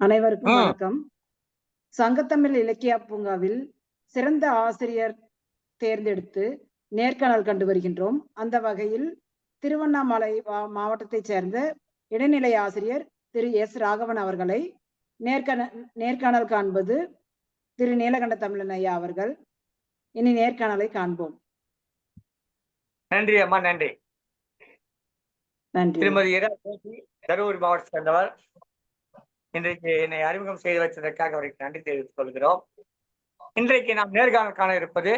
அனைவருக்கும். வணக்கம். சங்கத்தமிழ் இலக்கிய பூங்காவில் சிறந்த ஆசிரியர் தேர்ந்தெடுத்து நேர்காணல் கண்டு வருகின்றோம். அந்த வகையில் திருவண்ணாமலை மாவட்டத்தைச் சேர்ந்த இடைநிலை ஆசிரியர் திரு எஸ். ராகவன் அவர்களை நேர்காண நேர்காணல் காண்பது திரு நீலகண்ட தமிழன் ஐயா அவர்கள். இனி நேர்காணலை காண்போம். நன்றி அம்மா நன்றி. திருமதி இரா ஜோதி தருமபுரி மாவட்டத்தை சேர்ந்தவர். இன்றைக்கு என்னை அறிமுகம் செய்து வைத்ததற்காக அவருக்கு நன்றி தெரிவித்துக் கொள்கிறோம். இன்றைக்கு நாம் நேர்காணல் காண இருப்பது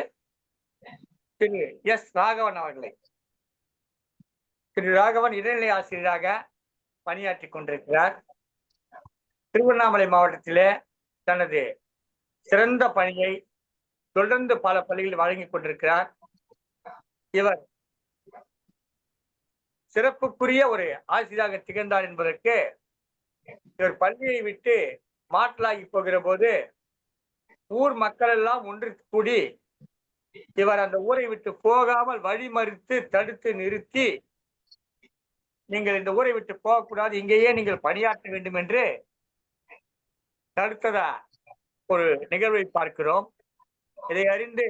திரு எஸ் ராகவன் அவர்களை. திரு ராகவன் இடைநிலை ஆசிரியராக பணியாற்றி கொண்டிருக்கிறார். திருவண்ணாமலை மாவட்டத்திலே தனது சிறந்த பணியை தொடர்ந்து பல பள்ளிகளில் வழங்கி கொண்டிருக்கிறார். இவர் சிறப்புக்குரிய ஒரு ஆசிரியராக திகழ்ந்தார் என்பதற்கு இவர் பள்ளியை விட்டு மாற்றலாகி போகிற போது ஊர் மக்கள் எல்லாம் ஒன்று கூடி இவர் அந்த ஊரை விட்டு போகாமல் வழிமறித்து தடுத்து நிறுத்தி நீங்கள் இந்த ஊரை விட்டு போகக்கூடாது இங்கேயே நீங்கள் பணியாற்ற வேண்டும் என்று தடுத்ததா ஒரு நிகழ்வை பார்க்கிறோம். இதை அறிந்து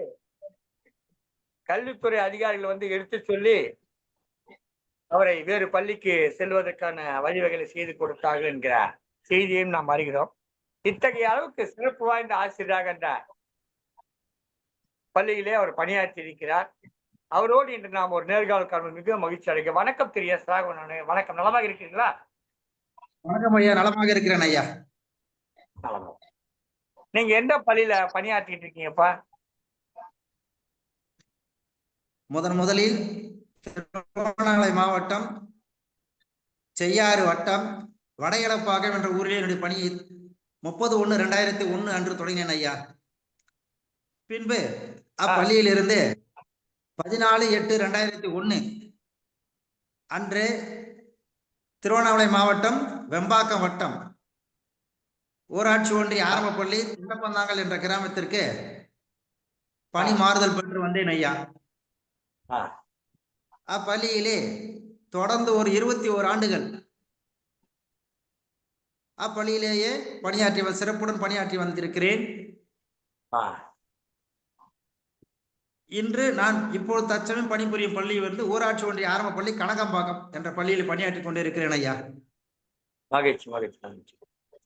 கல்வித்துறை அதிகாரிகள் வந்து எடுத்து சொல்லி அவரை வேறு பள்ளிக்கு செல்வதற்கான வழிவகைகளை செய்து கொடுத்தார்கள் என்கிற செய்தியையும் நாம் அறிகிறோம். இத்தகைய அளவுக்கு சிறப்பு வாய்ந்த ஆசிரியராக அந்த பள்ளியிலே அவர் பணியாற்றி இருக்கிறார். அவரோடு இன்று நாம் ஒரு நேர்காணல் காண்பது மிக மகிழ்ச்சி அடைக்க வணக்கம் திரு எஸ் ராகவன். வணக்கம். நலமாக இருக்கிறீங்களா வணக்கம் ஐயா. நலமாக இருக்கிறேன் ஐயா. நலமா நீங்க எந்த பள்ளியில பணியாற்றிட்டு இருக்கீங்கப்பா? முதன் முதலில் திருவண்ணாமலை மாவட்டம் செய்யாறு வட்டம் வடையடப்பாக்கம் என்ற ஊரில் என்னுடைய பணியை முப்பது ஒண்ணு ரெண்டாயிரத்தி ஒண்ணு அன்று தொடங்கினேன் ஐயா. பின்பு அப்பள்ளியிலிருந்து பதினாலு எட்டு ரெண்டாயிரத்தி ஒண்ணு அன்று திருவண்ணாமலை மாவட்டம் வெம்பாக்கம் வட்டம் ஊராட்சி ஒன்றிய ஆரம்ப பள்ளி திண்டப்பந்தாங்கல் என்ற கிராமத்திற்கு பணி மாறுதல் பெற்று வந்தேன் ஐயா. அப்பள்ளியிலே தொடர்ந்து ஒரு இருபத்தி ஓர் ஆண்டுகள். அப்பள்ளியிலேயே பணியாற்றி சிறப்புடன் பணியாற்றி வந்திருக்கிறேன். இன்று நான் இப்பொழுது தற்சமயம் பணிபுரியும் பள்ளி வந்து ஊராட்சி ஒன்றிய ஆரம்ப பள்ளி கனகம்பாக்கம் என்ற பள்ளியில் பணியாற்றி கொண்டிருக்கிறேன் ஐயா. மகிழ்ச்சி மகிழ்ச்சி மகிழ்ச்சி.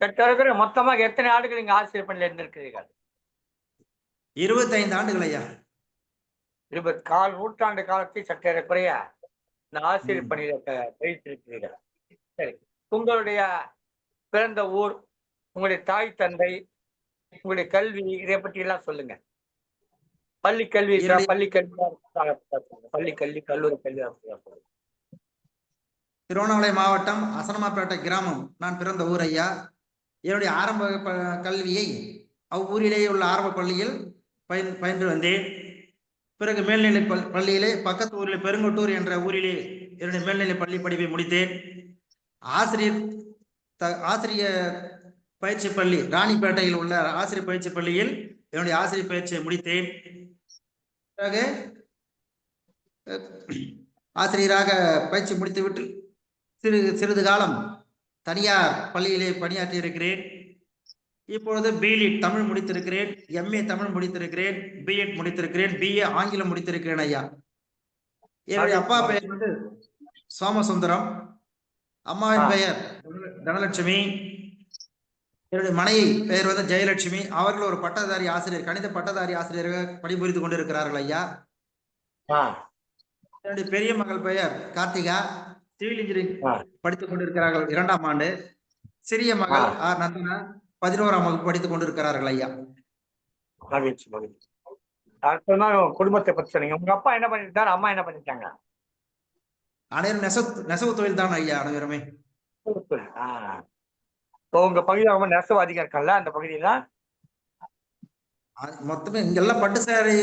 சற்று மொத்தமாக எத்தனை ஆண்டுகள் இங்க ஆசிரியர் பணியில் இருந்திருக்கிறீர்கள்? இருபத்தைந்து ஆண்டுகள் ஐயா. இருபது கால் நூற்றாண்டு காலத்தை சற்றேறக்குறைய இந்த ஆசிரியர். பணியில கழித்திருக்கிறீர்கள் சரி. உங்களுடைய பிறந்த ஊர் உங்களுடைய தாய் தந்தை உங்களுடைய கல்வி இதை பற்றி எல்லாம் சொல்லுங்க. பள்ளி கல்வி பள்ளி கல்வி பள்ளி கல்வி கல்லூரி கல்வி. திருவண்ணாமலை மாவட்டம் அசனமாப்பேட்டை கிராமம். நான் பிறந்த ஊர் ஐயா. என்னுடைய ஆரம்ப கல்வியை அவ்வூரிலேயே உள்ள ஆரம்ப பள்ளியில் பயின் பயின்று வந்தேன். பிறகு மேல்நிலை பள்ளியிலே பக்கத்து ஊரில் பெருங்கொட்டூர் என்ற ஊரிலே என்னுடைய மேல்நிலை பள்ளி படிப்பை முடித்தேன். ஆசிரியர் த ஆசிரியர் பயிற்சி பள்ளி ராணிப்பேட்டையில் உள்ள ஆசிரியர் பயிற்சி பள்ளியில் என்னுடைய ஆசிரியர் பயிற்சியை முடித்தேன். பிறகு ஆசிரியராக பயிற்சி முடித்துவிட்டு சிறு சிறிது காலம் தனியார் பள்ளியிலே பணியாற்றி இருக்கிறேன். இப்பொழுது பிலிட் தமிழ் முடித்திருக்கிறேன் எம்ஏ தமிழ் முடித்திருக்கிறேன் பிஎட் முடித்திருக்கிறேன் பிஏ ஆங்கிலம் முடித்திருக்கிறேன் ஐயா. என்னுடைய அப்பா பெயர் வந்து சோமசுந்தரம். அம்மாவின். பெயர் தனலட்சுமி. என்னுடைய மனைவி பெயர் வந்து ஜெயலட்சுமி. அவர்கள் ஒரு பட்டதாரி ஆசிரியர் கணித பட்டதாரி ஆசிரியராக பணிபுரிந்து கொண்டிருக்கிறார்கள் ஐயா. என்னுடைய பெரிய மகள் பெயர் கார்த்திகா. Civil engineering. படித்துக் கொண்டிருக்கிறார்கள் இரண்டாம் ஆண்டு. சிறிய மகள். ஆர் நந்தனா. பதினோராம் வகுப்பு படித்துக் கொண்டிருக்கிறார்கள் ஐயா. மகிழ்ச்சி மகிழ்ச்சி. அடுத்ததான் குடும்பத்தை பத்தி சொன்னீங்க. உங்க அப்பா என்ன பண்ணிட்டாரு? அம்மா என்ன பண்ணிட்டாங்க? அனைவரும் நெசவு நெசவு தொழில் தான் ஐயா அனைவருமே? உங்க பகுதியில் ரொம்ப நெசவு அதிகம் இருக்கல்ல அந்த பகுதியில? மொத்தமே இங்கெல்லாம் பட்டு சேரை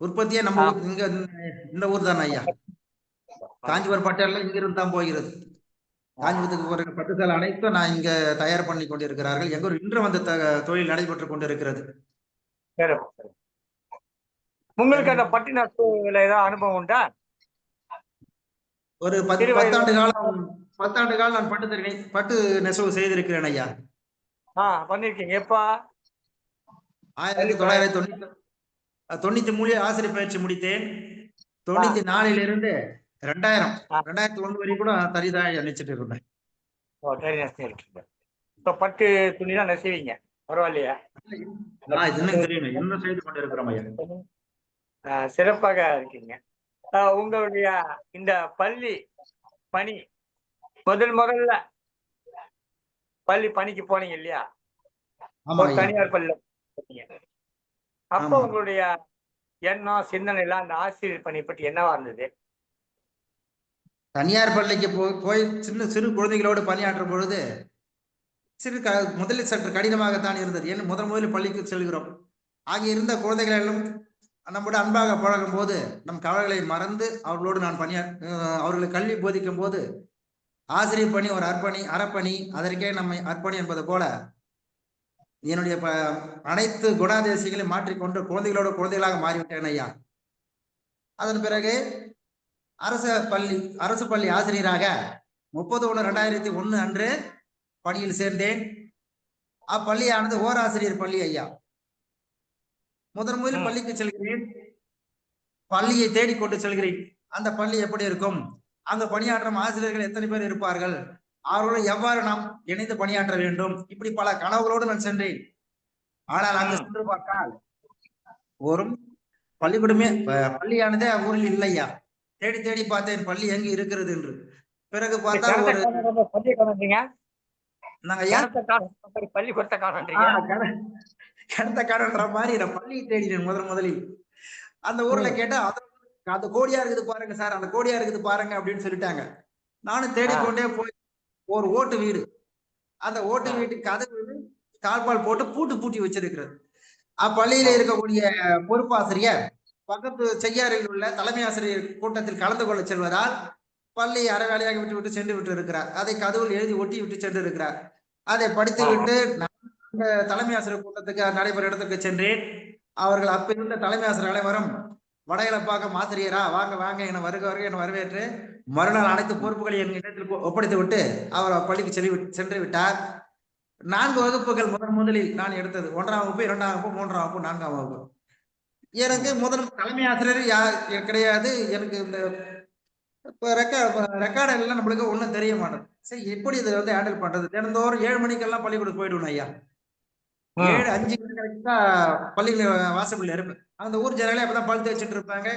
உற்பத்தியே நம்ம இங்க இந்த- ஊர் தானே ஐயா. காஞ்சிபுரம் பட்டெல்லாம் இங்க இருந்து தான் போகிறது. காஞ்சிபுரத்துக்கு போற பட்டு சேலை அனைத்தும் நான் இங்க தயார் பண்ணி கொண்டிருக்கிறார்கள். எங்க ஊர் இன்று வந்த தொழில் நடைபெற்று கொண்டிருக்கிறது. உங்களுக்கு அந்த பட்டு நெசவுல ஏதாவது அனுபவம் உண்டா? ஒரு பத்து பத்தாண்டு காலம் பத்தாண்டு காலம் நான் பட்டு தறி பட்டு நெசவு செய்திருக்கிறேன் ஐயா. ஆ பண்ணிருக்கீங்க. எப்பா? ஆயிரத்தி தொள்ளாயிரத்தி தொண்ணூத்தி தொண்ணூத்தி மூணு ஆசிரியர் பயிற்சி முடித்தேன். தொண்ணூத்தி நாலுல இருந்து ரெண்டாயிரம். ரெண்டாயிரத்தி ஒண்ணு வரைக்கும் கூட தறிதான் நினைச்சிட்டு இருந்தேன். ஓ இருக்கீங்க இப்போ பட்டு துணி தான் நெசவீங்க? பரவாயில்லையா? இன்னும் தெரியும் இன்னும் செய்து கொண்டு இருக்கிறோம் ஐயா சிறப்பாக இருக்கீங்க. உங்களுடைய இந்த பள்ளி பணி முதல் முதல்ல பள்ளி பணிக்கு போனீங்க இல்லையா? தனியார் பள்ளி போனீங்க. அப்போ. உங்களுடைய எண்ணம் சிந்தனை எல்லாம் அந்த ஆசிரியர் பணி பற்றி என்னவா இருந்தது? தனியார் பள்ளிக்கு போய் போய் சின்ன சிறு குழந்தைகளோடு பணியாற்றும் பொழுது சிறு க முதலில் சற்று கடினமாகத்தான் இருந்தது. ஏன்? முதல் முதலில் பள்ளிக்கு செல்கிறோம். ஆகிய இருந்த குழந்தைகள் எல்லாம் அன்பாக பழகும் போது நம் கவலைகளை மறந்து அவர்களோடு நான் பணியா அவர்களை அவர்களுக்கு கல்வி போதிக்கும் போது ஆசிரியர் பணி ஒரு அர்ப்பணி அறப்பணி அதற்கே நம்மை அர்ப்பணி என்பது போல என்னுடைய ப அனைத்து குணாதேசிகளையும் மாற்றிக்கொண்டு குழந்தைகளோட குழந்தைகளாக மாறிவிட்டேன் ஐயா. அதன் பிறகு அரசு பள்ளி அரசு பள்ளி ஆசிரியராக முப்பது ஒன்று ரெண்டாயிரத்தி ஒண்ணு அன்று பணியில் சேர்ந்தேன். அப்பள்ளியானது ஓராசிரியர் பள்ளி ஐயா. முதன் முதலில். பள்ளிக்கு செல்கிறேன். பள்ளியை தேடிக்கொண்டு செல்கிறேன். அந்த பள்ளி எப்படி இருக்கும்? அங்க பணியாற்றும் ஆசிரியர்கள் எத்தனை பேர் இருப்பார்கள்? அவர்களுடன் எவ்வாறு நாம் இணைந்து பணியாற்ற வேண்டும்? இப்படி பல கனவுகளோடு நான் சென்றேன். ஆனால் அங்கு. சென்று பார்த்தால் ஒரு பள்ளிக்கூடமே பள்ளியானதே ஊரில் இல்லையா தேடி தேடி பார்த்தேன் பள்ளி எங்கு இருக்கிறது என்று. பிறகு பார்த்தா நாங்க பள்ளி கொடுத்த கடத்த கடன்ற மாதிரி நான் பள்ளியை தேடினேன் முதல் முதலில். அந்த ஊர்ல கேட்டா அந்த கோடியா இருக்குது பாருங்க சார் அந்த கோடியா இருக்குது பாருங்க அப்படின்னு சொல்லிட்டாங்க. நானும் தேடிக்கொண்டே போய் ஒரு ஓட்டு வீடு. அந்த ஓட்டு ஆ. வீட்டு கதவு தாழ்பால் போட்டு பூட்டு பூட்டி வச்சிருக்கிறது. அப்பள்ளியில இருக்கக்கூடிய பொறுப்பாசிரியர் பக்கத்து செய்யாறில் உள்ள தலைமை ஆசிரியர் கூட்டத்தில் கலந்து கொள்ள செல்வதால் பள்ளி அறவேலையாக விட்டு விட்டு சென்று விட்டு இருக்கிறார் அதை கதவில் எழுதி ஒட்டி விட்டு சென்று இருக்கிறார் அதை படித்து. விட்டு தலைமை ஆசிரியர் கூட்டத்துக்கு நடைபெற இடத்துக்கு சென்றேன். அவர்கள் அப்பிருந்த தலைமை ஆசிரியர் அனைவரும் வடகிழப்பாக்கம் ஆசிரியரா வாங்க வாங்க என வருக வருக என வரவேற்று மறுநாள் அனைத்து பொறுப்புகளை என் இடத்தில் ஒப்படைத்து விட்டு அவர் பள்ளிக்கு சென்று சென்று விட்டார். நான்கு வகுப்புகள் முதன் முதலில் நான் எடுத்தது. ஒன்றாம் வகுப்பு இரண்டாம் வகுப்பு மூன்றாம் வகுப்பு நான்காம் வகுப்பு. எனக்கு முதல் தலைமை ஆசிரியர் யார் கிடையாது. எனக்கு இந்த இப்போ ரெக்கார்ட் ரெக்கார்டு எல்லாம் நம்மளுக்கு ஒன்றும் தெரிய மாட்டேங்குது. சரி எப்படி இதை வந்து ஹேண்டில் பண்றது? தினந்தோறும் ஏழு மணிக்கெல்லாம் பள்ளிக்கூடம் போயிடுவேன் ஐயா. ஏழு அஞ்சு மணி கரெக்டா பள்ளியில வாசப்பள்ளி இருப்பேன். அந்த ஊர் ஜனங்களே அப்பதான் பழுத்து வச்சுட்டு இருப்பாங்க.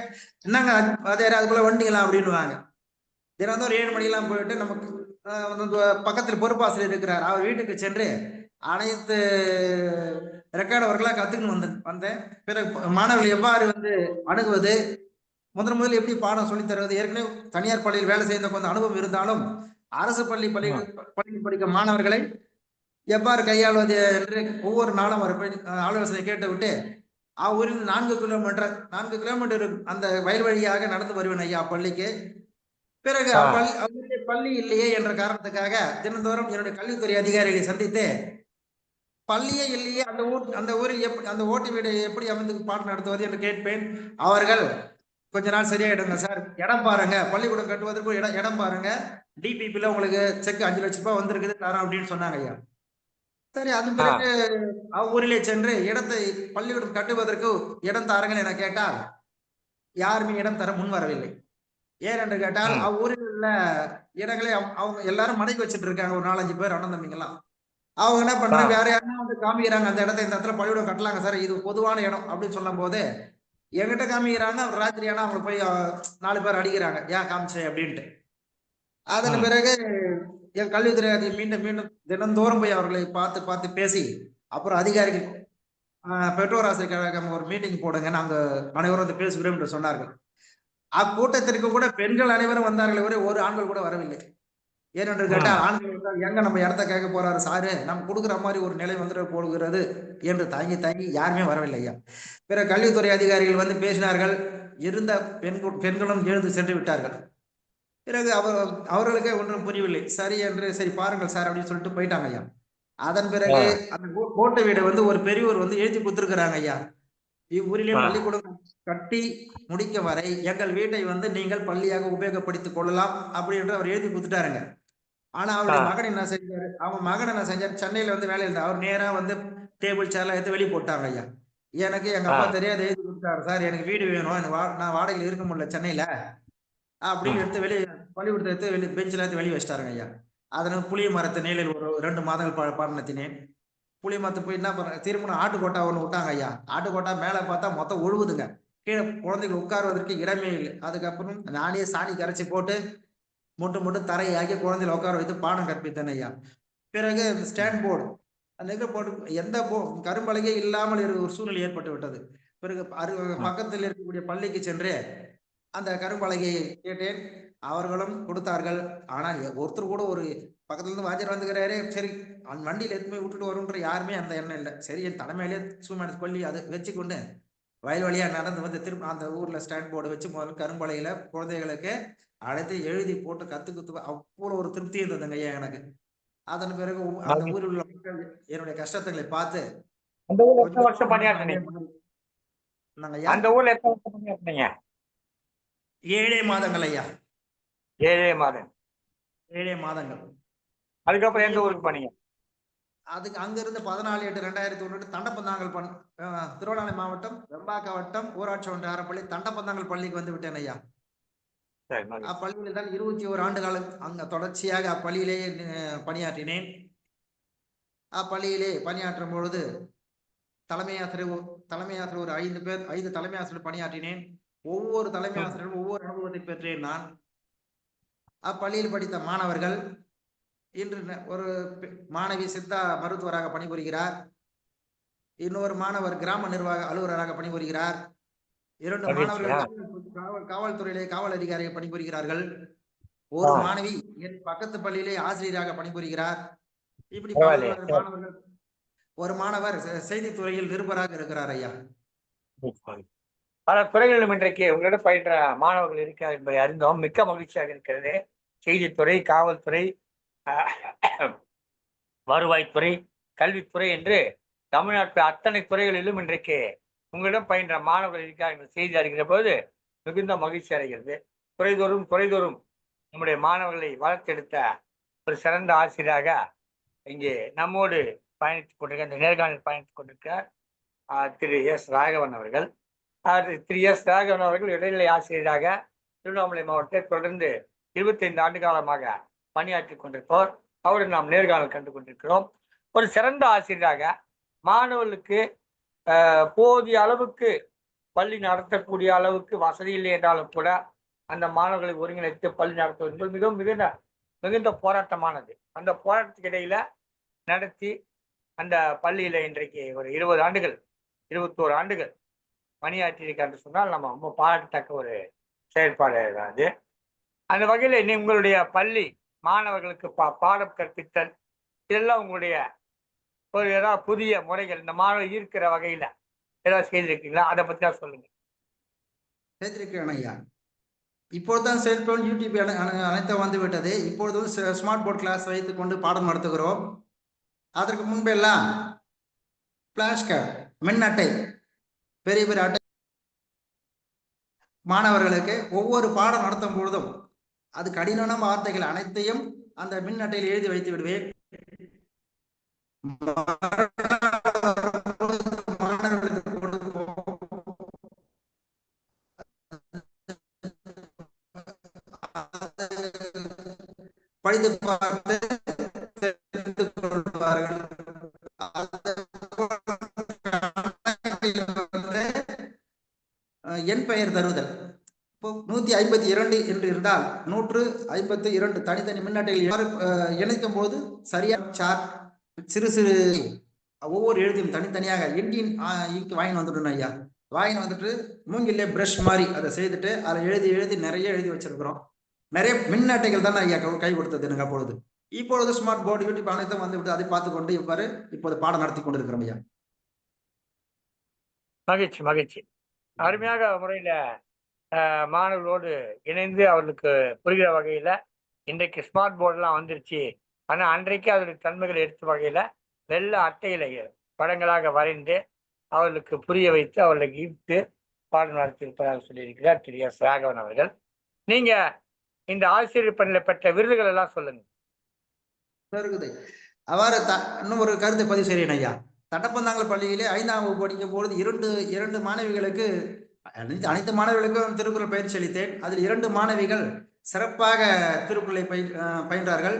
என்னங்க அதே அதுக்குள்ள வண்டிங்களா அப்படின்னுவாங்க. தினந்தோறும் ஏழு மணிக்கெல்லாம் போயிட்டு நமக்கு பக்கத்தில் பொறுப்பாசிரியர் இருக்கிறார். அவர் வீட்டுக்கு சென்று அனைத்து ரெக்கார்டு ஒர்க்கெல்லாம் கத்துக்கணும் வந்தேன் வந்தேன். பிறகு மாணவர்கள் எவ்வாறு வந்து அணுகுவது? முதன் முதல் எப்படி பாடம் சொல்லித் தருவது? ஏற்கனவே தனியார் பள்ளியில் வேலை செய்த கொஞ்சம் அனுபவம் இருந்தாலும் அரசு பள்ளி பள்ளி பள்ளியில் படிக்கும் மாணவர்களை எவ்வாறு கையாளுவது என்று ஒவ்வொரு நாளும் அவர் ஆலோசனை கேட்டுவிட்டு அவ்வூரில் நான்கு கிலோமீட்டர் நான்கு கிலோமீட்டர் அந்த வயல் வழியாக நடந்து வருவேன் ஐயா பள்ளிக்கு. பிறகு அவருடைய பள்ளி இல்லையே என்ற காரணத்துக்காக தினந்தோறும் என்னுடைய கல்வித்துறை அதிகாரிகளை சந்தித்து பள்ளியே இல்லையே அந்த ஊர் அந்த ஊரில் எப்படி அந்த ஓட்டு வீடு எப்படி அமைந்து பாடம் நடத்துவது என்று கேட்பேன். அவர்கள் கொஞ்ச நாள் சரியாயிடுங்க சார். இடம் பாருங்க. பள்ளிக்கூடம் கட்டுவதற்கு இடம் இடம் பாருங்க. டிபிபில உங்களுக்கு செக் அஞ்சு லட்சம் ரூபாய் வந்திருக்குது தரோம் அப்படின்னு சொன்னாங்க ஐயா. சரி அதன் பிறகு அவ்வூரிலே சென்று இடத்தை பள்ளிக்கூடம் கட்டுவதற்கு இடம் தாருங்கள் என கேட்டால் யாருமே இடம் தர முன் வரவில்லை. ஏன் என்று கேட்டால். அவ்வூரில் உள்ள இடங்களை அவங்க- எல்லாரும் மடக்கி வச்சிட்டு இருக்காங்க. ஒரு நாலஞ்சு பேர் அண்ணன் தம்பிங்கெல்லாம். அவங்க என்ன பண்றாங்க. வேற யாருன்னா வந்து காமிக்கிறாங்க அந்த இடத்த இந்த இடத்துல பள்ளிக்கூடம் கட்டலாங்க சார் இது பொதுவான இடம் அப்படின்னு சொல்லும் போது என்கிட்ட காமிக்கிறாங்க ராத்திரி ஆனா அவங்க போய் நாலு பேர் அடிக்கிறாங்க ஏன் காமிச்சே அப்படின்ட்டு அதன். பிறகு என் கல்வித்துறை அதிகாரி மீண்டும் மீண்டும் தினந்தோறும் போய் அவர்களை பார்த்து பார்த்து பேசி அப்புறம் அதிகாரிகள் ஆஹ், பெற்றோர் ஆசிரியர் கழகம் ஒரு மீட்டிங் போடுங்க நாங்க அனைவரும் வந்து பேசுகிறோம் என்று சொன்னார்கள் அக்கூட்டத்திற்கு கூட பெண்கள் அனைவரும் வந்தார்கள் ஒரே ஒரு ஆண்கள் கூட வரவில்லை ஏனென்று கேட்டால் ஆண்கள் எங்க நம்ம இடத்த கேட்க போறாரு? சாரு நம்ம கொடுக்குற மாதிரி ஒரு நிலை வந்துட போடுகிறது என்று தாங்கி தாங்கி யாருமே வரவில்லை ஐயா. பிற கல்வித்துறை அதிகாரிகள் வந்து பேசினார்கள். இருந்த பெண் பெண்களும் எழுந்து சென்று விட்டார்கள். பிறகு அவர் அவர்களுக்கே ஒன்றும் புரியவில்லை. சரி என்று சரி பாருங்கள் சார் அப்படின்னு சொல்லிட்டு போயிட்டாங்க ஐயா. அதன் பிறகு அந்த கோட்டை வீடு வந்து ஒரு பெரியவர் வந்து எழுதி கொடுத்துருக்காங்க ஐயா. இவ்வூரிலே. பள்ளிக்கூடம் கட்டி முடிக்க வரை எங்கள் வீட்டை வந்து நீங்கள் பள்ளியாக உபயோகப்படுத்திக் கொள்ளலாம் அப்படின்ற அவர் எழுதி கொடுத்துட்டாருங்க ஆனா அவருடைய. மகன் என்ன செஞ்சாரு? அவன் மகன் என்ன செஞ்சாரு? சென்னையில வந்து வேலையில் இருந்தார் அவர் நேரா வந்து டேபிள் சேர்ல எடுத்து வெளியே போட்டாங்க ஐயா. எனக்கு எங்க அப்பா. தெரியாத எழுதி கொடுத்தாரு. சார் எனக்கு வீடு வேணும். எனக்கு வா- நான் வாடகையில் இருக்க முடியல சென்னையில. அப்படின்னு எடுத்து வெளியே பள்ளிக்கூடத்தை எடுத்து வெளியே பெஞ்சில் எடுத்து வெளியே வச்சிட்டாருங்க ஐயா. அதனால புளிய மரத்து நிழலில் ஒரு ரெண்டு மாதங்கள் பா பாடினத்தினேன் புளிய மரத்து போய் என்ன பண்ண திரும்ப ஆட்டுக்கோட்டா ஒன்று விட்டாங்க ஐயா. ஆட்டுக்கோட்டா மேலே பார்த்தா மொத்தம் ஒழுகுதுங்க கீழே குழந்தைகள் உட்காருவதற்கு இடமே இல்லை. அதுக்கப்புறம் நானே சாணி கரைச்சி போட்டு முட்டு முட்டு தரையாக்கி குழந்தைகளை உட்கார வைத்து பாடம் கற்பித்தேன் ஐயா. பிறகு ஸ்டாண்ட் போர்டு அந்த போட்டு எந்த போ கரும்பலகை இல்லாமல் இருக்க ஒரு சூழ்நிலை ஏற்பட்டு விட்டது. பிறகு அரு பக்கத்தில் இருக்கக்கூடிய பள்ளிக்கு சென்று அந்த கரும்பலகையை கேட்டேன். அவர்களும் கொடுத்தார்கள். ஆனால் ஒருத்தர் கூட ஒரு பக்கத்துல இருந்து வாஜர் வந்துக்கிறாரு சரி அவன் வண்டியில போய் விட்டுட்டு வரும்ன்ற யாருமே அந்த எண்ணம் இல்லை. சரி என் தலைமையிலே சூமன் பள்ளி அதை வச்சுக்கொண்டு வயல் வழியா நடந்து வந்து திரும்ப அந்த ஊர்ல ஸ்டாண்ட் போர்டு வச்சு முதல்ல கரும்பலையில குழந்தைகளுக்கு அழைத்து எழுதி போட்டு கத்து குத்து அவ்வளோ ஒரு திருப்தி இருந்ததுங்க ஐயா எனக்கு. அதன் பிறகு அந்த ஊரில் உள்ள மக்கள் என்னுடைய கஷ்டங்களை பார்த்து ஏழே மாதங்கள் ஐயா. ஏழே மாதம். ஏழே மாதங்கள். அதுக்கப்புறம் எந்த ஊருக்கு போனீங்க? அதுக்கு அங்கிருந்து பதினாலு எட்டு ரெண்டாயிரத்தி ஒன்று தண்டப்பந்தாங்கல் பண் திருவண்ணாமலை மாவட்டம் வெம்பாக்க வட்டம் ஊராட்சி ஒன்றிய அறப்பள்ளி தண்டப்பந்தாங்கல் பள்ளிக்கு வந்து விட்டேன் ஐயா. அப்பள்ளியில் தான் இருபத்தி ஓரு ஆண்டு காலம் அங்க தொடர்ச்சியாக அப்பள்ளியிலேயே அஹ், பணியாற்றினேன். அப்பள்ளியிலே பணியாற்றும் பொழுது தலைமை ஆசிரியர் தலைமை ஆசிரியர் ஒரு ஐந்து பேர் ஐந்து தலைமை ஆசிரியர் பணியாற்றினேன். ஒவ்வொரு தலைமை ஆசிரியரும் ஒவ்வொரு அனுபவத்தை பெற்றேன் நான். அப்பள்ளியில் படித்த மாணவர்கள் இன்று ஒரு மாணவி சித்தா மருத்துவராக பணிபுரிகிறார். இன்னொரு மாணவர் கிராம நிர்வாக அலுவலராக பணிபுரிகிறார். இரண்டு? மாணவர்கள் காவல் காவல்துறையிலே காவல் அதிகாரியாக பணிபுரிகிறார்கள். ஒரு. மாணவி என் பக்கத்து பள்ளியிலே ஆசிரியராக பணிபுரிகிறார். இப்படி மாணவர்கள் ஒரு மாணவர் செய்தித்துறையில் நிருபராக இருக்கிறார் ஐயா. பல துறைகளிலும் இன்றைக்கு உங்களிடம் பயின்ற மாணவர்கள் இருக்கிறார் என்பதை அறிந்தோம். மிக்க மகிழ்ச்சியாக இருக்கிறது. செய்தித்துறை காவல்துறை வருவாய்த்துறை கல்வித்துறை என்று தமிழ்நாட்டு அத்தனை துறைகளிலும் இன்றைக்கு உங்களிடம் பயின்ற மாணவர்கள் இருக்கிறார் என்று செய்தி அறிகிற போது மிகுந்த மகிழ்ச்சி அடைகிறது. துறைதோறும் துறைதோறும் நம்முடைய மாணவர்களை வளர்த்தெடுத்த ஒரு சிறந்த ஆசிரியராக இங்கே நம்மோடு பயணித்துக் கொண்டிருக்க இந்த நேர்காணல் பயணித்துக் கொண்டிருக்க திரு எஸ். ராகவன் அவர்கள். திரு எஸ். ராகவன் அவர்கள் இடைநிலை ஆசிரியராக திருவண்ணாமலை மாவட்டத்தில் தொடர்ந்து இருபத்தைந்து ஆண்டு காலமாக பணியாற்றி கொண்டிருப்பவர். அவரை நாம் நேர்காணல் கண்டு கொண்டிருக்கிறோம். ஒரு சிறந்த ஆசிரியராக மாணவர்களுக்கு போதிய அளவுக்கு பள்ளி நடத்தக்கூடிய அளவுக்கு வசதி இல்லை என்றாலும் கூட அந்த மாணவர்களை ஒருங்கிணைத்து பள்ளி நடத்துவது என்பது மிகவும் மிகுந்த மிகுந்த போராட்டமானது. அந்த போராட்டத்துக்கு இடையில நடத்தி அந்த பள்ளியில இன்றைக்கு ஒரு இருபது ஆண்டுகள் இருபத்தோரு ஆண்டுகள் பணியாற்றியிருக்கான்னு சொன்னால் நம்ம ரொம்ப பாராட்டத்தக்க ஒரு செயற்பாடு தான் அது. அந்த வகையில் உங்களுடைய பள்ளி மாணவர்களுக்கு பா பாடம் கற்பித்தல் இதெல்லாம் உங்களுடைய ஏதாவது புதிய முறைகள் இந்த மாணவர் ஈர்க்கிற வகையில ஏதாவது செய்திருக்கீங்களா? அதை பத்தி தான் சொல்லுங்க. செய்திருக்கிறேன் ஐயா. இப்பொழுதுதான் செல்போன் யூடியூப் அனை- அனைத்தும் வந்து விட்டது இப்பொழுது ஸ்மார்ட் போர்ட் கிளாஸ் வைத்துக் கொண்டு பாடம் நடத்துகிறோம். அதற்கு முன்பெல்லாம் பிளாஷ் கார்டு மின் அட்டை பெரிய பெரிய அட்டை மாணவர்களுக்கு ஒவ்வொரு பாடம் நடத்தும் பொழுதும் அது கடினமான வார்த்தைகள் அனைத்தையும் அந்த மின் அட்டையில் எழுதி வைத்து விடுவேன் படித்து பார்த்து தெரிந்து கொள்வார்கள் என் பெயர் தருதல். இப்போ நூத்தி ஐம்பத்தி இரண்டு என்று இருந்தால் நூற்று ஐம்பத்தி இரண்டு தனித்தனி மின்னட்டைகள் இணைக்கும் போது சரியா சார்ட் சிறு சிறு ஒவ்வொரு எழுதியும் தனித்தனியாக இந்தியன் இங்க் வாங்கி வந்துட்டோம் ஐயா. வாங்கி வந்துட்டு மூங்கிலே பிரஷ் மாதிரி அதை செய்துட்டு அதை எழுதி எழுதி நிறைய எழுதி வச்சிருக்கிறோம். நிறைய மின் அட்டைகள் தான் ஐயா கை- கை கொடுத்தது எனக்கு அப்பொழுது. இப்பொழுது ஸ்மார்ட் போர்டு யூடியூப் அனைத்தும் வந்து விட்டு அதை பார்த்து கொண்டு இவ்வாறு இப்போது பாடம் நடத்தி கொண்டிருக்கிறோம் ஐயா. மகிழ்ச்சி மகிழ்ச்சி. அருமையாக முறையில மாணவர்களோடு இணைந்து அவர்களுக்கு புரிகிற வகையில இன்றைக்கு ஸ்மார்ட் போர்டெல்லாம் வந்துருச்சு. ஆனால் அன்றைக்கு அதனுடைய தன்மைகளை எடுத்த வகையில் வெள்ள அட்டையில படங்களாக வரைந்து அவர்களுக்கு புரிய வைத்து அவர்களுக்கு ஈர்த்து பாடம் நடத்தியிருப்பதாக சொல்லியிருக்கிறார் திரு எஸ். ராகவன் அவர்கள். நீங்க இந்த ஆசிரியர் பணியில பெற்ற விருதுகள் எல்லாம் சொல்லுங்க. இருக்குது அவ்வாறு த இன்னும் ஒரு கருத்தை பதிவு செய்கிறேன் ஐயா. தட்டப்பந்தாங்கல் பள்ளியிலே ஐந்தாம் வகுப்பு படிக்கும் பொழுது இரண்டு இரண்டு மாணவிகளுக்கு அனைத்து அனைத்து மாணவிகளுக்கும் திருக்குறள் பயிற்சி அளித்தேன். அதில் இரண்டு மாணவிகள் சிறப்பாக திருக்குறளை பயின்றார்கள்.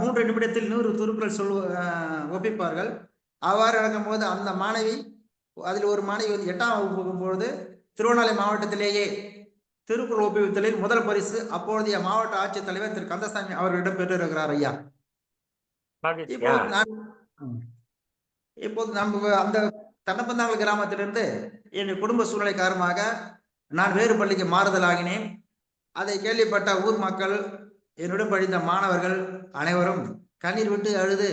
மூன்று நிமிடத்தில் நூறு திருக்குறள் சொல் ஒப்பிப்பார்கள். அவ்வாறு நடக்கும்போது அந்த மாணவி அதில் ஒரு மாணவி வந்து எட்டாம் வகுப்பு போகும்பொழுது திருவண்ணாமலை மாவட்டத்திலேயே திருக்குறள் ஒப்புவித்தலில் முதல் பரிசு அப்பொழுதைய மாவட்ட ஆட்சித்தலைவர் திரு. கந்தசாமி அவர்களிடம் பெற்றிருக்கிறார் ஐயா. இப்போது நம்ம அந்த தன்னப்பந்தாங்கல் கிராமத்திலிருந்து என் குடும்ப சூழ்நிலை காரணமாக நான் வேறு பள்ளிக்கு மாறுதல் ஆகினேன் அதை கேள்விப்பட்ட ஊர் மக்கள் என்னுடன் படித்த மாணவர்கள் அனைவரும் கண்ணீர் விட்டு அழுது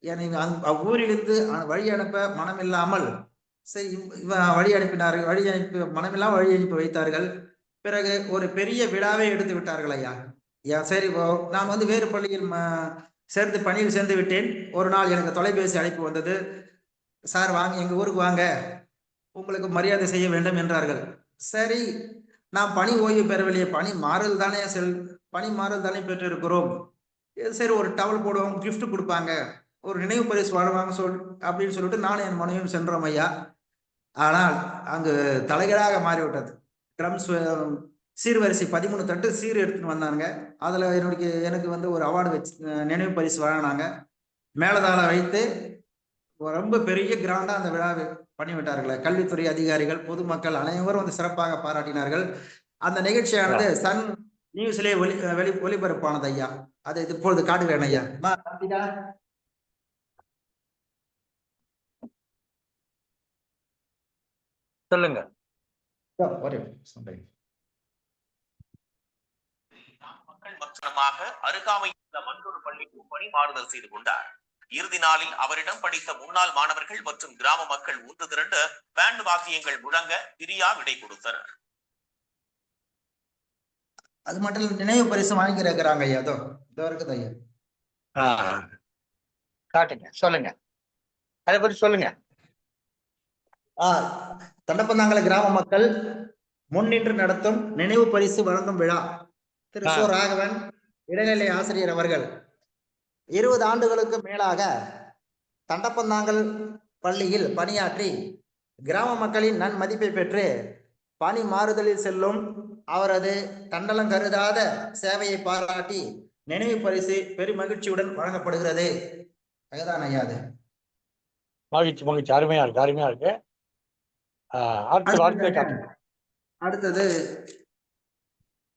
என்னை அவ்வூரிலிருந்து வழி அனுப்ப மனமில்லாமல் சரி வழி அனுப்பினார்கள் வழி அனுப்பி மனமில்லாமல் வழி அனுப்பி வைத்தார்கள். பிறகு ஒரு பெரிய விழாவை எடுத்து விட்டார்கள் ஐயா. ஐயா சரி நான் வந்து வேறு பள்ளியில் ம- சேர்ந்து பணியில் சேர்ந்து விட்டேன். ஒரு நாள் எனக்கு தொலைபேசி அழைப்பு வந்தது. சார் வாங்க எங்க ஊருக்கு வாங்க. உங்களுக்கு மரியாதை செய்ய வேண்டும் என்றார்கள். சரி நாம் பணி ஓய்வு பெறவில்லையே பணி மாறல் தானே செல் பணி மாறல் தானே பெற்றிருக்கிறோம். இது சரி ஒரு டவல் போடுவாங்க கிஃப்ட் கொடுப்பாங்க. ஒரு நினைவு பரிசு வாழ்வாங்க சொல் அப்படின்னு சொல்லிட்டு நானும் என் மனைவியும் சென்றோம் ஐயா. ஆனால் அங்கு தலைகளாக மாறிவிட்டது. ட்ரம்ஸ் சீர்வரிசை பதிமூணு தட்டு சீர் எடுத்துன்னு வந்தாங்க அதுல என்னுடைய எனக்கு வந்து ஒரு அவார்டு வச்சு நினைவு பரிசு வழங்கினாங்க மேலதாள வைத்து ரொம்ப பெரிய கிராண்டா அந்த விழாவை பண்ணிவிட்டார்கள். கல்வித்துறை அதிகாரிகள் பொதுமக்கள் அனைவரும் வந்து சிறப்பாக பாராட்டினார்கள். அந்த நிகழ்ச்சியானது சன் நியூஸ்லே ஒளி வெளி ஒளிபரப்பானது ஐயா. அதை இப்பொழுது காட்டுகிறேன் ஐயா. சொல்லுங்க. மக்கள் மற்றமாக அருகாமையில் உள்ள மற்றொரு பள்ளிக்கு பணி மாறுதல் செய்து கொண்டார். இறுதி நாளில் அவரிடம் படித்த முன்னாள் மாணவர்கள் மற்றும் கிராம மக்கள் ஒன்று திரண்டு பேண்ட் வாக்கியங்கள் முழங்க பிரியா விடை கொடுத்தனர். அது மட்டும் இல்ல, நினைவு பரிசு வாங்கி இருக்கிறாங்க ஐயா. அதோ இதோ இருக்குது ஐயா. ஆ, காட்டுங்க சொல்லுங்க. அதை பத்தி சொல்லுங்க. ஆ தண்டப்பந்தாங்கல கிராம மக்கள் முன்னின்று நடத்தும் நினைவு பரிசு வழங்கும் விழா. திரு சோ ராகவன் இடைநிலை ஆசிரியர் அவர்கள் இருபது ஆண்டுகளுக்கு மேலாக தண்டப்பந்தாங்கல் பள்ளியில் பணியாற்றி கிராம மக்களின் நன்மதிப்பை பெற்று பணி மாறுதலில் செல்லும் அவரது தண்டலம் கருதாத சேவையை பாராட்டி நினைவு பரிசு பெரும் மகிழ்ச்சியுடன் வழங்கப்படுகிறது. அதுதான் ஐயா அது. மகிழ்ச்சி மகிழ்ச்சி. அருமையா இருக்கு அருமையா இருக்கு. அடுத்தது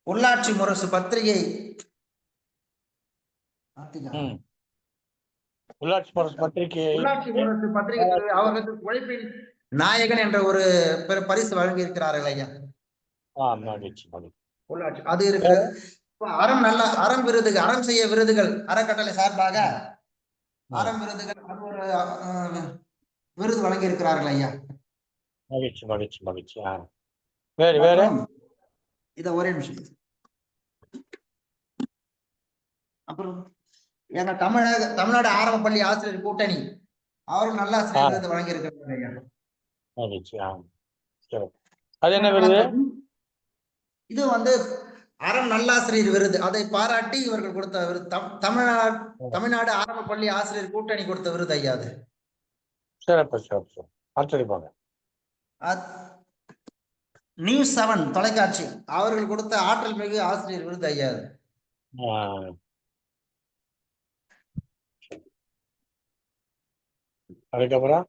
உள்ளாட்சி முரசு பத்திரிகை. உள்ளாட்சி பத்திரிகை உள்ளாட்சி முரசு பத்திரிகை அவர்களுக்கு உழைப்பின் நாயகன் என்ற ஒரு பெரு பரிசு வழங்கி இருக்கிறார்கள் ஐயா உள்ளாட்சி அது இருக்கு. அறம் நல்ல அறம் விருதுகள் அறம் செய்ய விருதுகள் அறக்கட்டளை சார்பாக அறம் விருதுகள் அது ஒரு விருது வழங்கி இருக்கிறார்கள் ஐயா. மகிழ்ச்சி மகிழ்ச்சி மகிழ்ச்சி. வேறு வேற? இத ஒரே நிமிஷம். அப்புறம்? எங்க தமிழக தமிழ்நாடு ஆரம்ப பள்ளி ஆசிரியர் கூட்டணி. அவரும் நல்ல ஆசிரியர் விருது வழங்கி அது என்ன விருது? இது வந்து அறம் நல்லாசிரியர் விருது. அதை பாராட்டி இவர்கள் கொடுத்த விருது தம்- தமிழ்நாடு தமிழ்நாடு ஆரம்ப பள்ளி ஆசிரியர் கூட்டணி கொடுத்த விருது ஐயா அது. சிறப்பு சிறப்பு. நியூஸ் செவன் தொலைக்காட்சி. அவர்கள் கொடுத்த ஆற்றல் மிகு ஆசிரியர் விருது ஐயா அது. அதுக்கப்புறம்?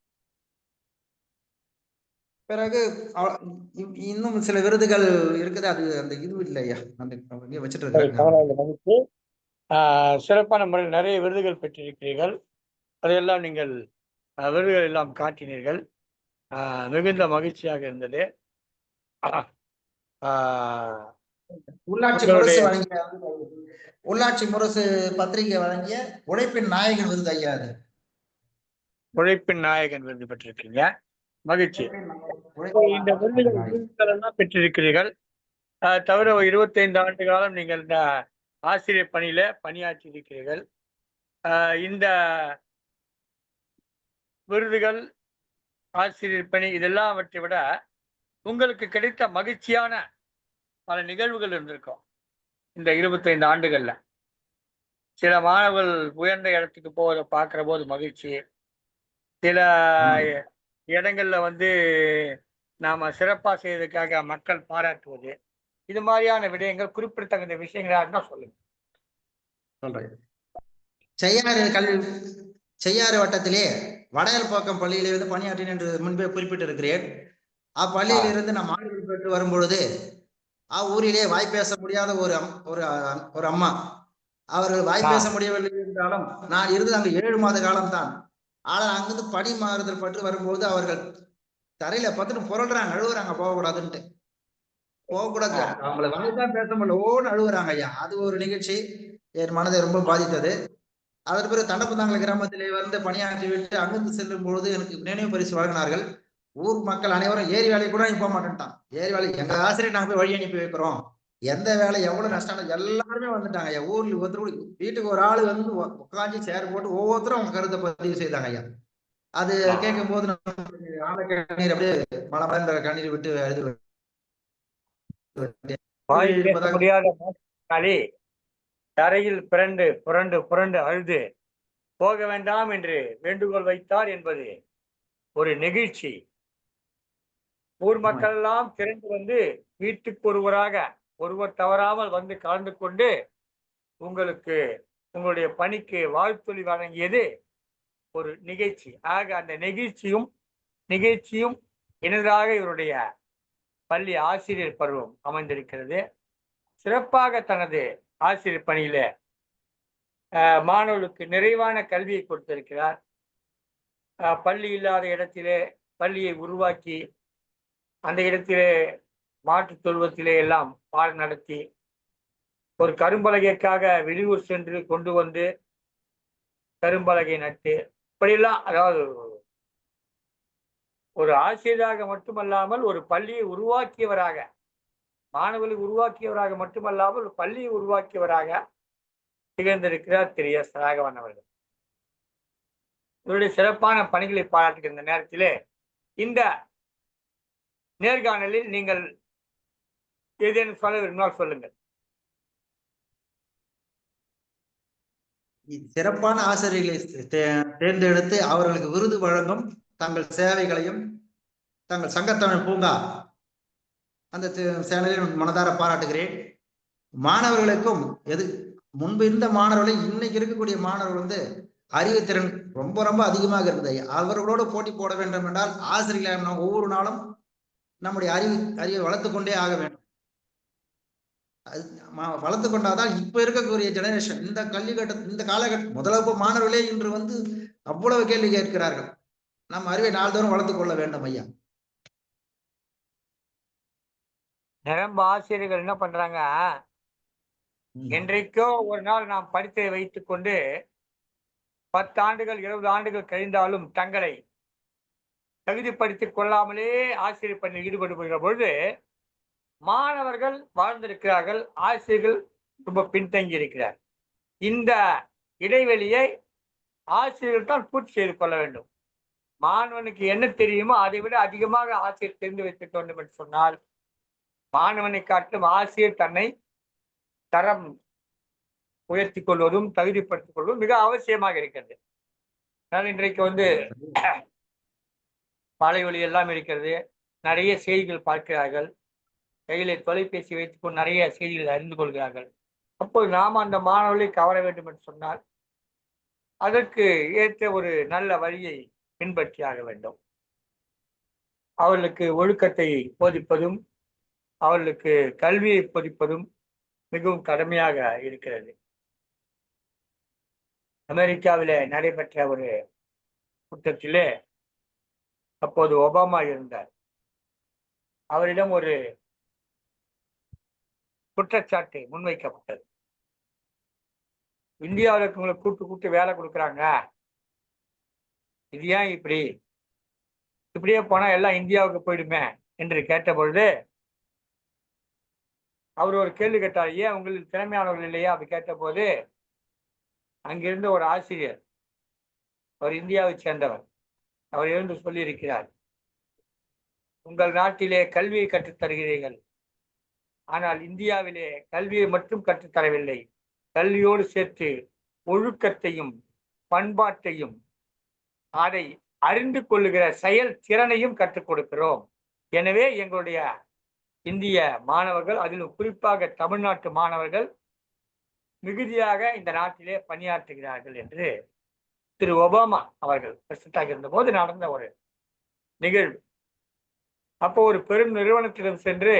பிறகு இன்னும் சில விருதுகள் இருக்குது. அது அந்த இது இல்லை ஐயா. அந்த வச்சுட்டு சிறப்பான முறையில் நிறைய விருதுகள் பெற்றிருக்கிறீர்கள். அதையெல்லாம் நீங்கள் விருதுகள் எல்லாம் காட்டினீர்கள். மிகுந்த மகிழ்ச்சியாக இருந்தது. உள்ளாட்சி முரசு வழங்கிய உள்ளாட்சி முரசு பத்திரிகை வழங்கிய உழைப்பின் நாயகன் விருது ஐயா அது. உழைப்பின் நாயகன் விருது பெற்றிருக்கீங்க மகிழ்ச்சி. இந்த விருதுகள் பெற்றிருக்கிறீர்கள். தவிர ஒரு இருபத்தைந்து ஆண்டு காலம் நீங்கள் இந்த ஆசிரியர் பணியில பணியாற்றி இருக்கிறீர்கள் இந்த விருதுகள் ஆசிரியர் பணி இதெல்லாவற்றை விட உங்களுக்கு கிடைத்த மகிழ்ச்சியான பல நிகழ்வுகள் இருந்திருக்கும் இந்த இருபத்தைந்து ஆண்டுகள்ல. சில மாணவர்கள் உயர்ந்த இடத்துக்கு போவதை பார்க்கிற போது மகிழ்ச்சி சில இடங்கள்ல வந்து நாம சிறப்பா செய்ததுக்காக மக்கள் பாராட்டுவது. இது மாதிரியான விடயங்கள் குறிப்பிடத்தகுந்த விஷயங்களா இருந்தா சொல்லுங்க. சொல்றேன் செய்யாறு கல்வி செய்யாறு வட்டத்திலே வடையல்பாக்கம் பள்ளியிலே வந்து பணியாற்றினேன் என்று முன்பே குறிப்பிட்டிருக்கிறேன். அப்பள்ளியிலிருந்து நான் மாணவர்கள் பெற்று வரும்பொழுது அவ்வூரிலே வாய் பேச முடியாத ஒரு அம்- ஒரு ஒரு அம்மா. அவர்கள் வாய். பேச முடியவில்லை என்றாலும் நான் இருந்து அங்கு ஏழு மாத காலம்தான். ஆனால் அங்கிருந்து பணி மாறுதல் பட்டு வரும்போது அவர்கள் தரையில பார்த்துட்டு புரள்றாங்க அழுகுறாங்க போகக்கூடாதுன்ட்டு. போகக்கூடாது. அவங்கள வாய் தான் பேச முடியல. ஓன்னு அழுகுறாங்க ஐயா. அது ஒரு நிகழ்ச்சி என் மனதை ரொம்ப பாதித்தது. அதற்கு பிறகு தண்டப்பந்தாங்கல கிராமத்திலே வந்து பணியாற்றி விட்டு அங்கிருந்து செல்லும் பொழுது எனக்கு நினைவு பரிசு வழங்கினார்கள். ஊர் மக்கள் அனைவரும் ஏரி வேலைக்கு கூட போக மாட்டேன்ட்டான். ஏரி வேலை எங்க ஆசிரியர் நாங்க போய் வழி அனுப்பி வைக்கிறோம். எந்த வேலை எவ்வளவு நஷ்டம்? எல்லாருமே வந்துட்டாங்க ஐயா. ஊர்ல ஒருத்தர் வீட்டுக்கு ஒரு ஆளு வந்து உ- உட்கார்ந்து சேர் போட்டு ஒவ்வொருத்தரும் அவங்க கருத்தை பதிவு செய்தாங்க ஐயா. அது கேட்கும் போது கண்ணீர் அப்படியே மழை மலர்ந்த கண்ணீர் விட்டு முடியாத மாற்றுத்திறனாளி தரையில் பிறண்டு புரண்டு புரண்டு அழுது போக வேண்டாம் என்று வேண்டுகோள் வைத்தார் என்பது ஒரு நெகிழ்ச்சி. ஊர் மக்கள் எல்லாம் திரண்டு வந்து வீட்டுக்கு ஒருவராக ஒருவர் தவறாமல் வந்து கலந்து கொண்டு உங்களுக்கு உங்களுடைய பணிக்கு வாழ்த்துளி வழங்கியது ஒரு நிகழ்ச்சி. ஆக அந்த நிகழ்ச்சியும் நிகழ்ச்சியும் இணைதாக இவருடைய பள்ளி ஆசிரியர் பருவம் அமைந்திருக்கிறது. சிறப்பாக தனது ஆசிரியர் பணியில மாணவர்களுக்கு நிறைவான கல்வியை கொடுத்திருக்கிறார். பள்ளி இல்லாத இடத்திலே பள்ளியை உருவாக்கி அந்த இடத்திலே மாற்றுத் தொழுவத்திலே எல்லாம் பால் நடத்தி ஒரு கரும்பலகைக்காக வெளியூர் சென்று கொண்டு வந்து கரும்பலகை நட்டு இப்படியெல்லாம் அதாவது ஒரு ஆசிரியராக மட்டுமல்லாமல் ஒரு பள்ளியை உருவாக்கியவராக மாணவர்களை உருவாக்கியவராக மட்டுமல்லாமல் ஒரு பள்ளியை உருவாக்கியவராக திகழ்ந்திருக்கிறார் திரு எஸ் ராகவன் அவர்கள். இவருடைய சிறப்பான பணிகளை பாராட்டுகின்ற நேரத்திலே இந்த நேர்காணலில் நீங்கள் ஏதேனும் சொல்ல விரும்பினால் சொல்லுங்கள். சிறப்பான ஆசிரியர்களை தே- தேர்ந்தெடுத்து அவர்களுக்கு விருது வழங்கும் தங்கள் சேவைகளையும் தங்கள் சங்கத்தமிழ் பூங்கா அந்த சேனலில் மனதார பாராட்டுகிறேன். மாணவர்களுக்கும் எது முன்பு இருந்த மாணவர்களை இன்னைக்கு இருக்கக்கூடிய மாணவர்கள் வந்து அறிவுத்திறன் ரொம்ப ரொம்ப அதிகமாக இருந்தது அவர்களோடு போட்டி போட வேண்டும் என்றால் ஆசிரியர்களாக ஒவ்வொரு நாளும் நம்முடைய அறிவு அறிவை வளர்த்து கொண்டே ஆக வேண்டும். அது வளர்த்து கொண்டாதான் இப்ப இருக்கக்கூடிய ஜெனரேஷன் இந்த கல்வி கட்ட இந்த காலகட்ட முதலமைப்பு மாணவர்களே இன்று வந்து அவ்வளவு கேள்வி கேட்கிறார்கள். நம் அறிவை நாள்தோறும் வளர்த்துக் கொள்ள வேண்டும் ஐயா. நிரம்ப ஆசிரியர்கள் என்ன பண்றாங்க? என்றைக்கோ ஒரு நாள் நாம் படித்ததை வைத்துக் கொண்டு பத்து ஆண்டுகள் இருபது ஆண்டுகள் கழிந்தாலும் தங்களை தகுதிப்படுத்திக் கொள்ளாமலே ஆசிரியர் பணியில் ஈடுபடுகிற பொழுது மாணவர்கள் வாழ்ந்திருக்கிறார்கள் ஆசிரியர்கள் ரொம்ப பின்தங்கி இருக்கிறார். இந்த இடைவெளியை ஆசிரியர்கள் தான் பூர்த்தி செய்து கொள்ள வேண்டும். மாணவனுக்கு என்ன தெரியுமோ அதை விட அதிகமாக ஆசிரியர் தெரிந்து வைத்துக் வேண்டும் என்று சொன்னால் மாணவனை காட்டும் ஆசிரியர் தன்னை தரம் உயர்த்தி கொள்வதும் தகுதிப்படுத்திக் கொள்வதும் மிக அவசியமாக இருக்கிறது. அதனால் இன்றைக்கு வந்து வலைவலி எல்லாம் இருக்கிறது. நிறைய செய்திகள் பார்க்கிறார்கள். கையிலே தொலைபேசி வைத்துக்கொண்டு நிறைய செய்திகளை அறிந்து கொள்கிறார்கள். அப்போது நாம் அந்த மாணவர்களை கவர வேண்டும் என்று சொன்னால் அதற்கு ஏற்ற ஒரு நல்ல வழியை பின்பற்றியாக வேண்டும். அவர்களுக்கு ஒழுக்கத்தை போதிப்பதும் அவர்களுக்கு கல்வியை போதிப்பதும் மிகவும் கடமையாக இருக்கிறது. அமெரிக்காவிலே நடைபெற்ற ஒரு கூட்டத்திலே அப்போது ஒபாமா இருந்தார். அவரிடம் ஒரு குற்றச்சாட்டு முன்வைக்கப்பட்டது. இந்தியாவில் இருக்கவங்களை கூட்டு கூட்டு வேலை கொடுக்குறாங்க. இது ஏன் இப்படி? இப்படியே போனால் எல்லாம் இந்தியாவுக்கு போயிடுமே என்று கேட்ட பொழுது அவர் ஒரு கேள்வி கேட்டார் ஏன் உங்களுக்கு திறமையானவர்கள் இல்லையா? அப்படி கேட்டபோது அங்கிருந்த ஒரு ஆசிரியர் அவர் இந்தியாவை சேர்ந்தவர் அவர் எழுந்து சொல்லியிருக்கிறார் உங்கள் நாட்டிலே கல்வியை கற்றுத் தருகிறீர்கள் ஆனால் இந்தியாவிலே கல்வியை மட்டும் கற்றுத்தரவில்லை. கல்வியோடு சேர்த்து ஒழுக்கத்தையும் பண்பாட்டையும் அதை அறிந்து கொள்ளுகிற செயல் திறனையும் கற்றுக் கொடுக்கிறோம். எனவே எங்களுடைய இந்திய மாணவர்கள் அதிலும் குறிப்பாக தமிழ்நாட்டு மாணவர்கள் மிகுதியாக இந்த நாட்டிலே பணியாற்றுகிறார்கள் என்று திரு ஒபாமா அவர்கள் பிரசிடண்டாக இருந்தபோது நடந்த ஒரு நிகழ்வு. அப்போ ஒரு பெரும் நிறுவனத்திடம் சென்று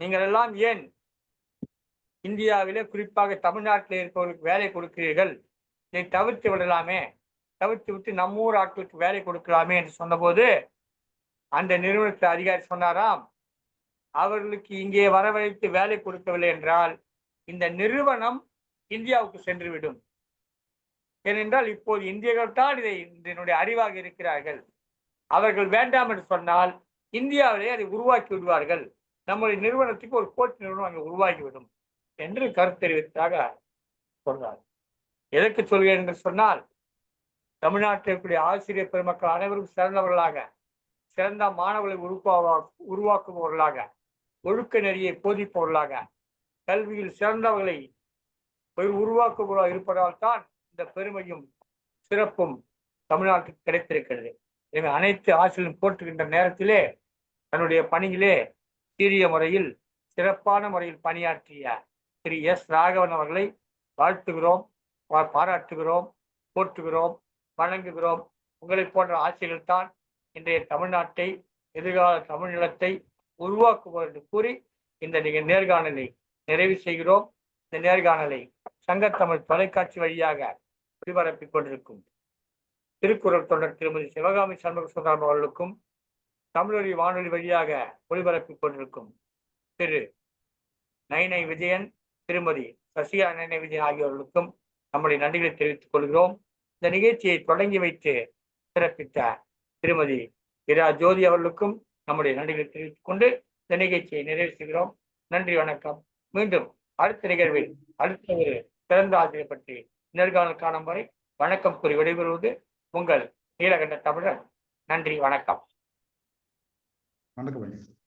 நீங்கள் எல்லாம் ஏன் இந்தியாவிலே குறிப்பாக தமிழ்நாட்டில் இருப்பவர்களுக்கு வேலை கொடுக்கிறீர்கள்? இதை தவிர்த்து விடலாமே. தவிர்த்து விட்டு நம்ம ஊர் ஆட்களுக்கு வேலை கொடுக்கலாமே என்று சொன்னபோது அந்த நிறுவனத்தை அதிகாரி சொன்னாராம் அவர்களுக்கு இங்கே வரவழைத்து வேலை கொடுக்கவில்லை என்றால் இந்த நிறுவனம் இந்தியாவுக்கு சென்றுவிடும். ஏனென்றால் இப்போது இந்தியர்கள் தான் இதை இதனுடைய அறிவாக இருக்கிறார்கள். அவர்கள் வேண்டாம் என்று சொன்னால் இந்தியாவிலே அதை உருவாக்கி விடுவார்கள். நம்முடைய நிறுவனத்துக்கு ஒரு போட்டி நிறுவனம் அங்கே உருவாகிவிடும் என்று கருத்து தெரிவித்ததாக சொல்றார். எதற்கு சொல்கிறேன் என்று சொன்னால் தமிழ்நாட்டில் இருக்கக்கூடிய ஆசிரியர் பெருமக்கள் அனைவரும் சிறந்தவர்களாக சிறந்த மாணவர்களை உருவா உருவாக்குபவர்களாக ஒழுக்க நெறியை போதிப்பவர்களாக கல்வியில் சிறந்தவர்களை ஒரு உருவாக்குபவர்களாக இருப்பதால் தான் இந்த பெருமையும் சிறப்பும் தமிழ்நாட்டுக்கு கிடைத்திருக்கிறது. எனவே அனைத்து ஆசிரியர்களும் போற்றுகின்ற நேரத்திலே தன்னுடைய பணியிலே சீரிய முறையில் சிறப்பான முறையில் பணியாற்றிய திரு எஸ் ராகவன் அவர்களை வாழ்த்துகிறோம் பாராட்டுகிறோம் போற்றுகிறோம் வணங்குகிறோம். உங்களை போன்ற ஆட்சிகள் தான் இன்றைய தமிழ்நாட்டை எதிர்கால தமிழ் நிலத்தை உருவாக்குவோம் என்று கூறி இந்த நீங்கள் நேர்காணலை நிறைவு செய்கிறோம். இந்த நேர்காணலை சங்கத்தமிழ் தொலைக்காட்சி வழியாக ஒளிபரப்பிக் கொண்டிருக்கும் திருக்குறள் தொண்டர் திருமதி சிவகாமி சண்முக சுந்தரம் அவர்களுக்கும் தமிழொலி வானொலி வழியாக ஒளிபரப்பிக் கொண்டிருக்கும் திரு நைனை விஜயன் திருமதி சசிகா நைனை விஜயன் ஆகியோர்களுக்கும் நம்முடைய நன்றிகளை தெரிவித்துக் கொள்கிறோம். இந்த நிகழ்ச்சியை தொடங்கி வைத்து சிறப்பித்த திருமதி இரா ஜோதி அவர்களுக்கும் நம்முடைய நன்றிகளை தெரிவித்துக் கொண்டு இந்த நிகழ்ச்சியை நிறைவு செய்கிறோம். நன்றி வணக்கம். மீண்டும் அடுத்த நிகழ்வில் அடுத்த ஒரு சிறந்த ஆசிரியர் பற்றி நேர்காணல் காணும் வரை வணக்கம் கூறி விடைபெறுவது உங்கள் நீலகண்ட தமிழர். நன்றி வணக்கம். வணக்கம் ஐயா